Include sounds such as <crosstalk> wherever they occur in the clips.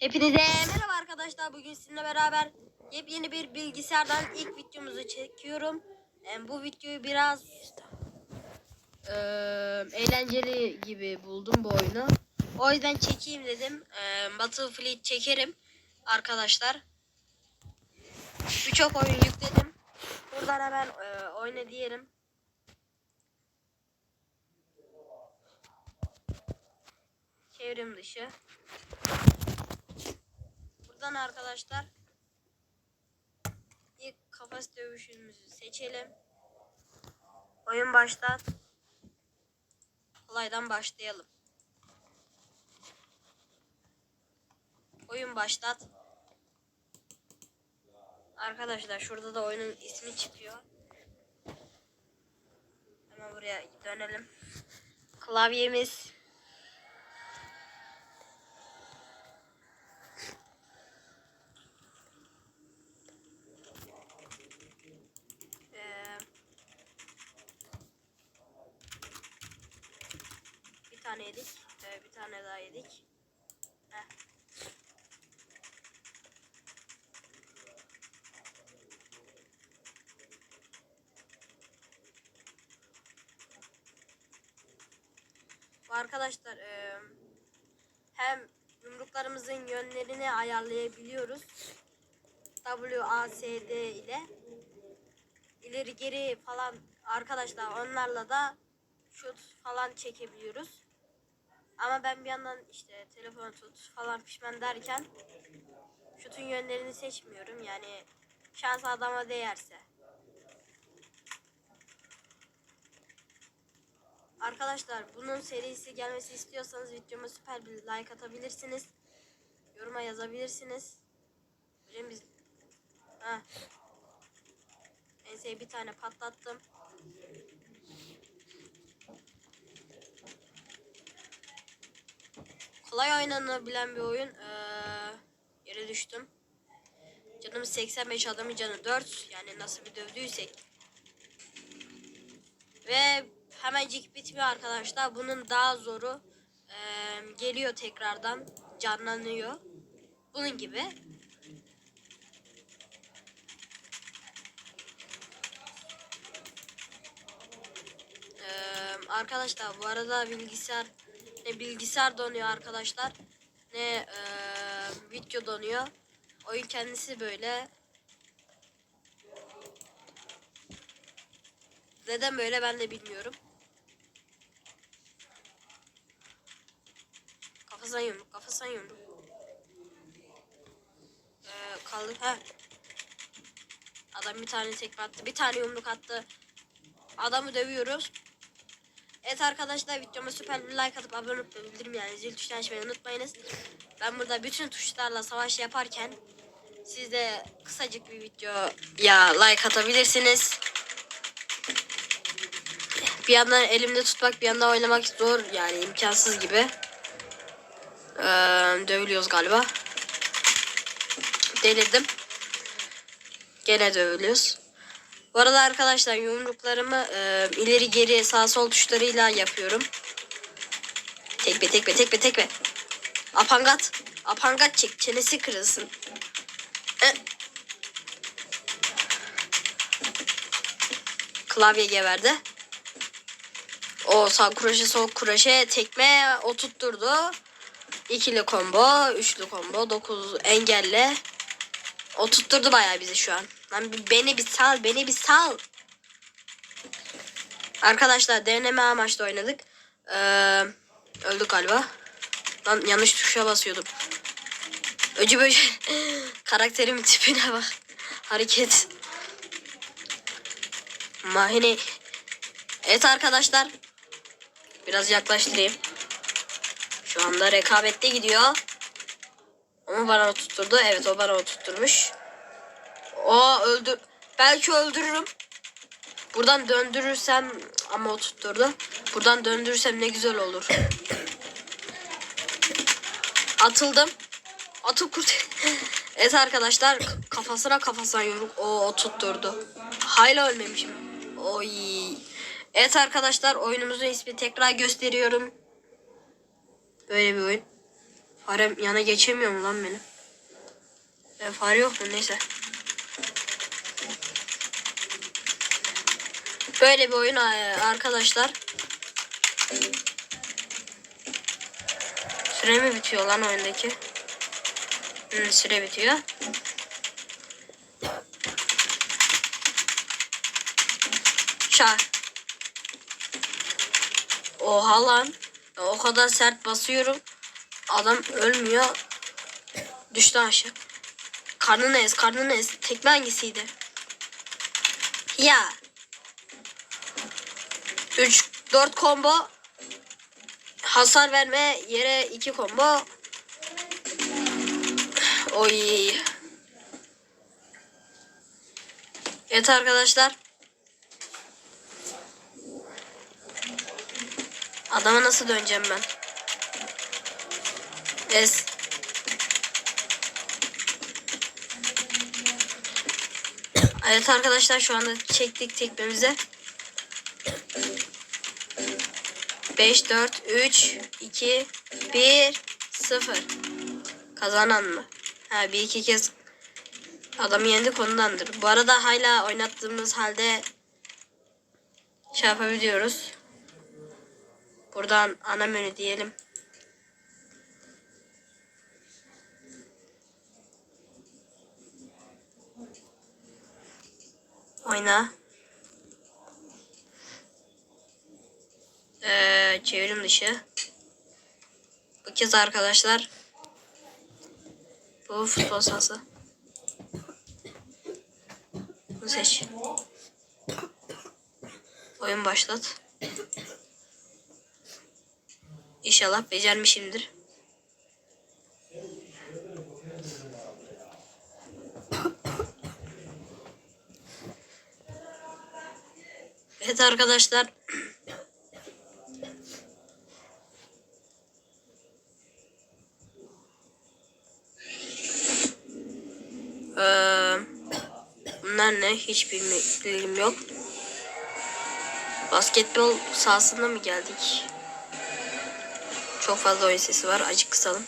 Hepinize merhaba arkadaşlar. Bugün sizinle beraber yepyeni bir bilgisayardan ilk videomuzu çekiyorum. Em, Bu videoyu biraz eee, eğlenceli gibi buldum bu oyunu. O yüzden çekeyim dedim. Em, Battlefield çekerim arkadaşlar. Birçok oyun yükledim. Buradan hemen eee, oyna diyelim. Çevrim dışı. Buradan arkadaşlar ilk kafes dövüşümüzü seçelim. Oyun başlat. Kolaydan başlayalım. Oyun başlat. Arkadaşlar şurada da oyunun ismi çıkıyor. Hemen buraya dönelim. Klavyemiz Ee, bir tane yedik. Ee, bir tane daha yedik. Heh. Arkadaşlar e, hem yumruklarımızın yönlerini ayarlayabiliyoruz. W, A, S, D ile ileri geri falan arkadaşlar onlarla da şut falan çekebiliyoruz. Ama ben bir yandan işte telefon tut falan pişman derken şutun yönlerini seçmiyorum. Yani şans adama değerse. Arkadaşlar bunun serisi gelmesi istiyorsanız videoma süper bir like atabilirsiniz. Yoruma yazabilirsiniz. Hocam biz... Heh. Enseye bir tane patlattım. Kolay oynanabilen bir oyun. Ee, yere düştüm. Canım 85 adamın canı 4. Yani nasıl bir dövdüysek. Ve hemencik bitmiyor arkadaşlar. Bunun daha zoru ee, geliyor tekrardan. Canlanıyor. Bunun gibi. Ee, arkadaşlar bu arada bilgisayar ne bilgisayar donuyor arkadaşlar ne e, video donuyor. Oyun kendisi böyle. Neden böyle ben de bilmiyorum. Kafasına yumruk, kafasına yumruk. Ee, kaldı. Heh. Adam bir tane tekme attı. Bir tane yumruk attı. Adamı dövüyoruz. Evet arkadaşlar videoma süper bir like atıp abone olup bildirim yani zil tuşunu açmayı unutmayınız. Ben burada bütün tuşlarla savaş yaparken siz de kısacık bir videoya like atabilirsiniz. Bir yandan elimde tutmak bir yandan oynamak zor yani imkansız gibi. Ee, dövülüyoruz galiba. Delirdim. Gene dövülüyoruz. Bu arada arkadaşlar yumruklarımı e, ileri geri sağ sol tuşlarıyla yapıyorum. Tekme tekme tekme tekme. Apangat. Apangat çek. Çenesi kırılsın. E. Klavye geberdi. O sağ kroşe sol kroşe tekme o tutturdu. İkili combo, üçlü combo, dokuz engelle. O tutturdu bayağı bizi şu an. Lan beni bir sal, beni bir sal. Arkadaşlar deneme amaçlı oynadık. Ee, öldük galiba. Lan yanlış tuşa basıyordum. Öcü böce. <laughs> Karakterimin tipine bak. Hareket. Mahine. Evet arkadaşlar. Biraz yaklaştırayım. Şu anda rekabette gidiyor. Mu bana tutturdu? Evet o bana tutturmuş. O öldür. Belki öldürürüm. Buradan döndürürsem ama o. Buradan döndürürsem ne güzel olur. <coughs> Atıldım. Atıp kurt. <laughs> evet arkadaşlar kafasına kafasına yumruk. O, o. Hala ölmemişim. Oy. Evet arkadaşlar oyunumuzun ismi tekrar gösteriyorum. Böyle bir oyun. Farem yana geçemiyor mu lan benim? E, fare yok mu? Neyse. Böyle bir oyun e, arkadaşlar. Süre mi bitiyor lan oyundaki? Hı, süre bitiyor. Şar. Oha lan. O kadar sert basıyorum. Adam ölmüyor. Düştü aşağı. Karnını ez, karnını ez. Tekme hangisiydi? Ya. 3 4 combo. Hasar verme yere 2 combo. Oy. Evet arkadaşlar. Adama nasıl döneceğim ben? Es. Evet arkadaşlar şu anda çektik tekmemize. 5, 4, 3, 2, 1, 0. Kazanan mı? Ha bir iki kez adamı yendik ondandır. Bu arada hala oynattığımız halde şey yapabiliyoruz. Buradan ana menü diyelim. Oyna. Ee, çevrim dışı. Bu kez arkadaşlar. Bu futbol sahası. Bunu seç. Oyun başlat. İnşallah becermişimdir. Evet arkadaşlar. Ee, bunlar ne? Hiç bilgim yok. Basketbol sahasına mı geldik? Çok fazla oyun sesi var. Acık kısalım.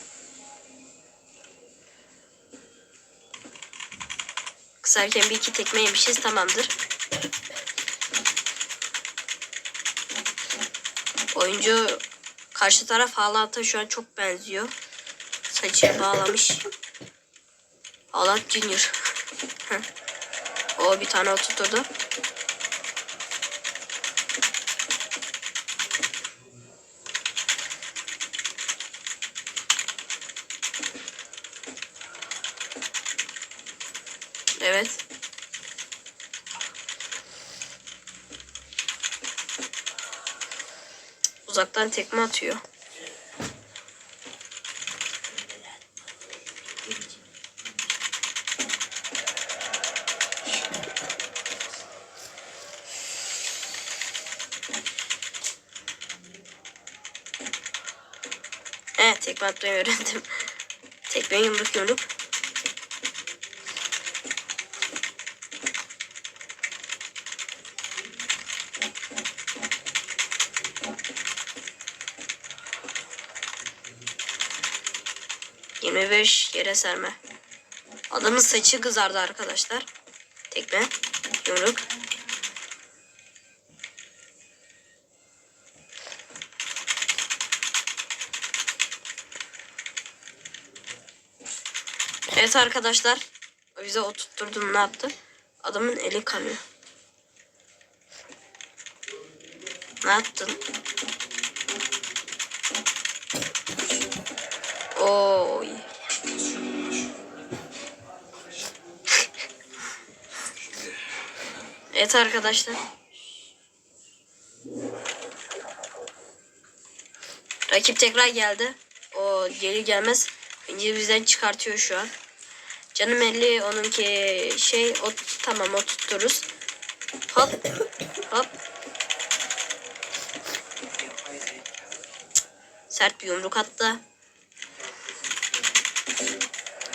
Kısarken bir iki tekme yemişiz. Tamamdır. Oyuncu karşı taraf Haaland'a şu an çok benziyor. Saçı bağlamış. Haaland Junior. o bir tane oturtturdu. Evet. Uzaktan tekme atıyor. Evet tekme atmayı öğrendim. Tekme yumruk yumruk. Yirmi beş yere serme. Adamın saçı kızardı arkadaşlar. Tekme. Yumruk. Evet arkadaşlar. Bize oturtturdum ne yaptı? Adamın eli kanıyor. Ne yaptın? Oy. <laughs> evet arkadaşlar. Rakip tekrar geldi. O geri gelmez. Önce bizden çıkartıyor şu an. Canım 50 onunki şey o tamam o tuttururuz. Hop hop. Sert bir yumruk attı.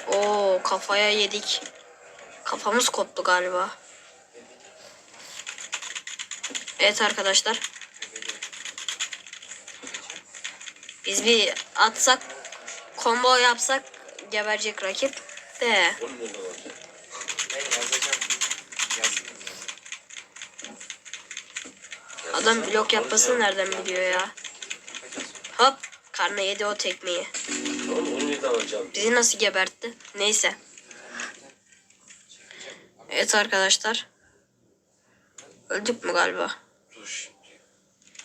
Oo kafaya yedik. Kafamız koptu galiba. Evet arkadaşlar. Biz bir atsak combo yapsak geberecek rakip de. Adam blok yapmasını nereden biliyor ya? Hop karnı yedi o tekmeyi. Bizi nasıl gebertti? Neyse. Evet arkadaşlar. Öldük mü galiba? Dur şimdi.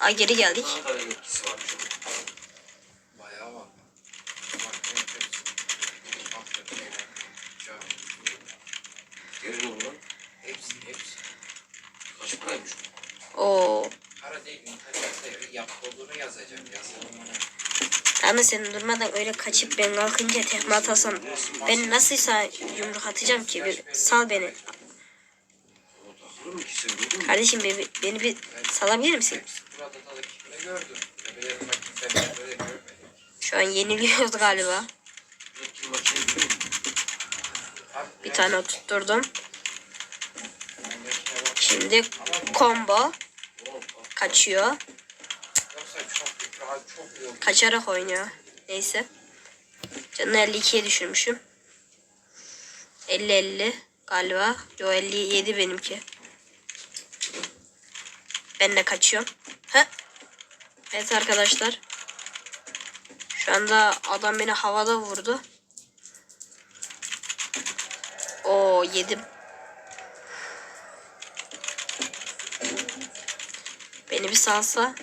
Ay geri geldik. Ne kadar yetkisi varmış onun. Bayağı var. Bak ne yapıyorsun? Aferin. Ya, Gelin oğlum. Hepsi hepsi. Kaç paraymış? Oo. Para değil internette yapıldığını yazacağım. Yazalım ona. Ama sen durmadan öyle kaçıp ben kalkınca tekme atasan ben nasılsa yumruk atacağım ki bir sal beni. Kardeşim beni, beni bir salabilir misin? Şu an yeniliyoruz galiba. Dört kill maçını biliyor musun? Abi, Bir ben- tane oturtturdum. Şimdi combo kaçıyor. Kaçarak oynuyor. Neyse. Canını 52'ye düşürmüşüm. 50-50 galiba. Yo 57 benimki. Ben de kaçıyorum. Ha. Evet arkadaşlar. Şu anda adam beni havada vurdu. O yedim. Beni bir salsa.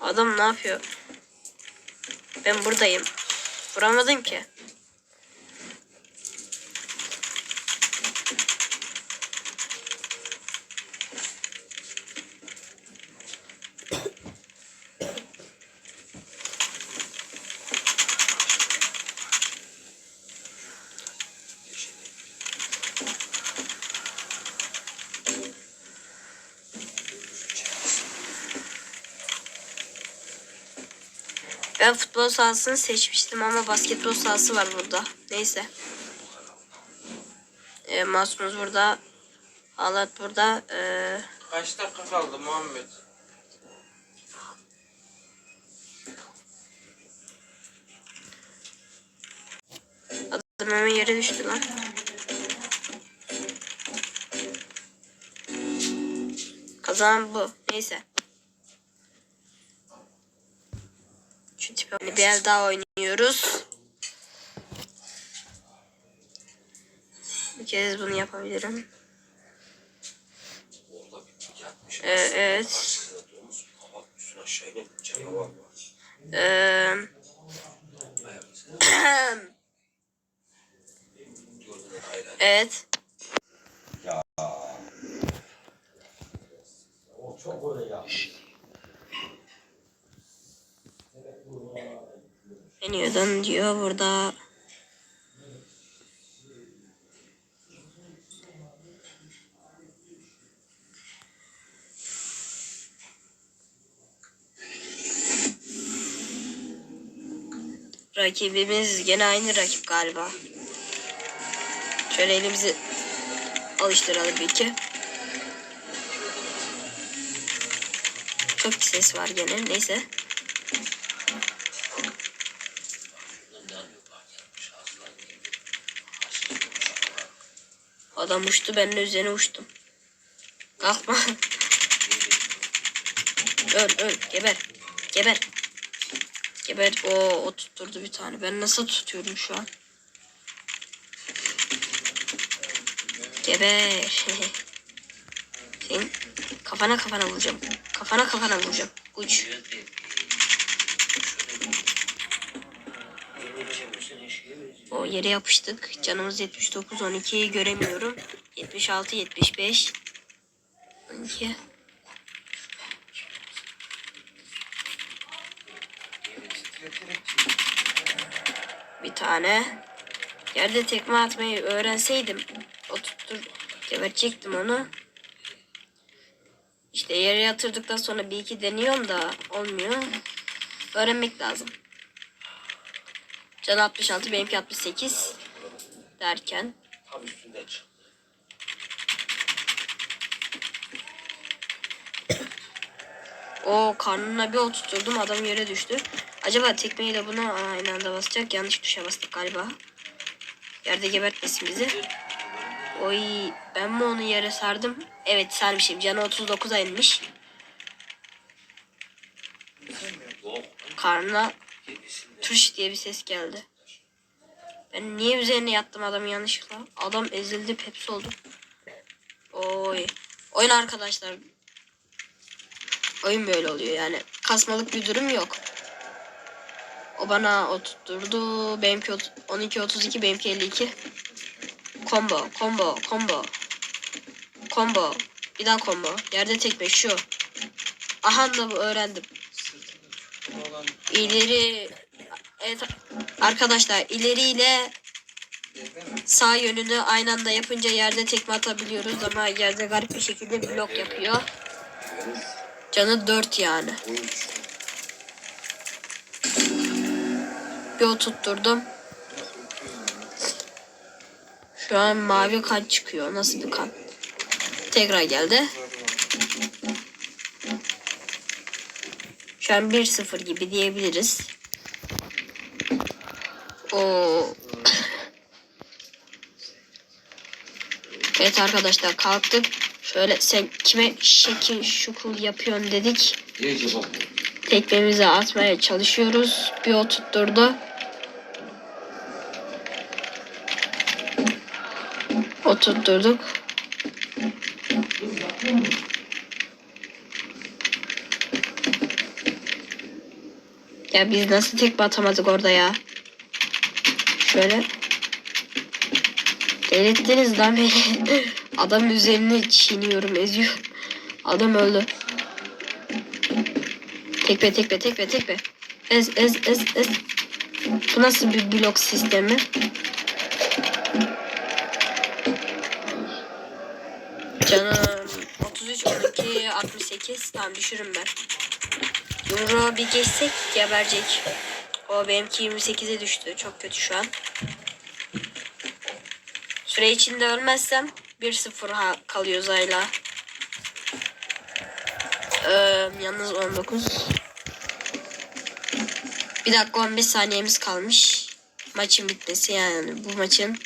Adam ne yapıyor? Ben buradayım. Vuramadım ki. Ben futbol sahasını seçmiştim ama basketbol sahası var burada. Neyse. Ee, mouse'umuz burada. Alat burada. Ee, Kaç dakika kaldı Muhammed? adam hemen yere düştü lan. Kazanan bu. Neyse. Şu tipe bir el daha oynuyoruz. Bir kez bunu yapabilirim. Ee, evet. Ee, <clears throat> evet. O çok öyle yapmış. Menüden diyor burada. Rakibimiz gene aynı rakip galiba. Şöyle elimizi alıştıralım bir iki. Çok ses var gene neyse. Adam uçtu ben de üzerine uçtum. Kalkma. öl öl geber. Geber. Geber. O, o tutturdu bir tane. Ben nasıl tutuyorum şu an? Geber. <laughs> Senin kafana kafana vuracağım. Kafana kafana vuracağım. Uç. Yere yapıştık. Canımız 79, 12'yi göremiyorum. 76, 75, 12. Bir tane. Yerde tekme atmayı öğrenseydim o tuttur gebertecektim onu. İşte yere yatırdıktan sonra bir iki deniyorum da olmuyor. Öğrenmek lazım. Can 66 benimki 68 derken Tam üstünden çıktı. o karnına bir oturturdum adam yere düştü. Acaba tekmeyi de buna aynı anda basacak. Yanlış tuşa bastık galiba. Yerde gebertmesin bizi. Oy ben mi onu yere sardım? Evet sarmışım. Canı 39'a inmiş. Karnına Tuş diye bir ses geldi. Ben niye üzerine yattım adamın yanlışlıkla? Adam ezildi pepsi oldu. Oy. Oyun arkadaşlar. Oyun böyle oluyor yani. Kasmalık bir durum yok. O bana o tutturdu. Benimki ot- 12 32 benimki 52. Combo, combo, combo. Combo. Bir daha combo. Yerde tekme şu. Aha da bu öğrendim. İleri evet arkadaşlar ileriyle sağ yönünü aynı anda yapınca yerde tekme atabiliyoruz ama yerde garip bir şekilde blok yapıyor. Canı 4 yani. Bir o tutturdum. Şu an mavi kan çıkıyor. Nasıl bir kan? Tekrar geldi. Şu an 1-0 gibi diyebiliriz. Oo. Evet arkadaşlar kalktık. Şöyle sen kime şekil şukul yapıyorsun dedik. Tekmemizi atmaya çalışıyoruz. Bir o tutturdu. O tutturduk. Ya biz nasıl tekme atamadık orada ya? Şöyle. Delirttiniz lan beni. Adamın üzerine çiğniyorum, eziyorum. Adam öldü. Tekme tekme tekme tekme. Ez ez ez ez. Bu nasıl bir blok sistemi? Canım 33 12 68 tamam düşürüm ben. Yumruğu bir geçsek geberecek. O benimki 28'e düştü. Çok kötü şu an. Süre içinde ölmezsem 1-0 ha- kalıyor Zayla. Ee, yalnız 19. Bir dakika 15 saniyemiz kalmış. Maçın bitmesi yani bu maçın.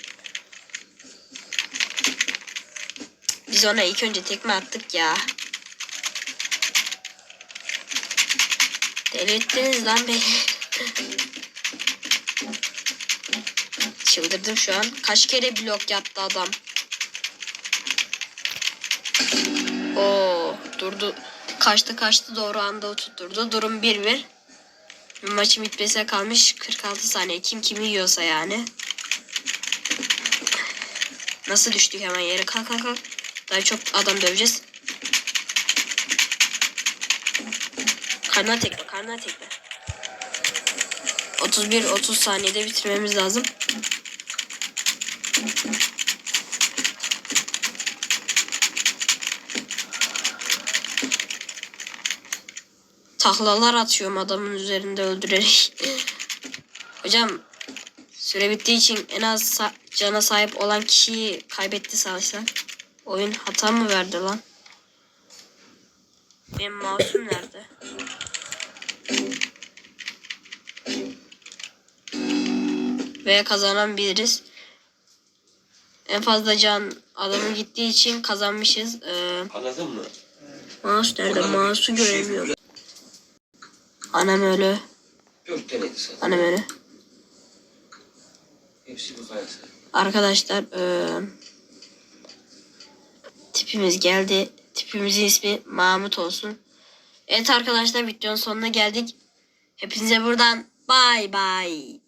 Biz ona ilk önce tekme attık ya. Delirttiniz lan beni. <laughs> Çıldırdım şu an. Kaç kere blok yaptı adam. Oo durdu. Kaçtı kaçtı doğru anda tutturdu. Durum 1-1. Maçın bitmesine kalmış 46 saniye. Kim kimi yiyorsa yani. Nasıl düştük hemen yere? Kalk kalk kalk. Daha çok adam döveceğiz. Karnına tekme, karnına tekme. 31-30 saniyede bitirmemiz lazım. Taklalar atıyorum adamın üzerinde öldürerek. Hocam süre bittiği için en az cana sahip olan kişiyi kaybetti sanırsak. Oyun hata mı verdi lan? Benim mouse'um nerede? Ve kazanan biliriz. En fazla can adamın gittiği için kazanmışız. Ee, Anladın mı? mouse nerede? Mouse'u şey göremiyorum. Anam öyle. Dört taneydi sana. Anam öyle. Hepsi bu kayası. Arkadaşlar eee, tipimiz geldi. Tipimizin ismi Mahmut olsun. Evet arkadaşlar videonun sonuna geldik. Hepinize buradan bay bay.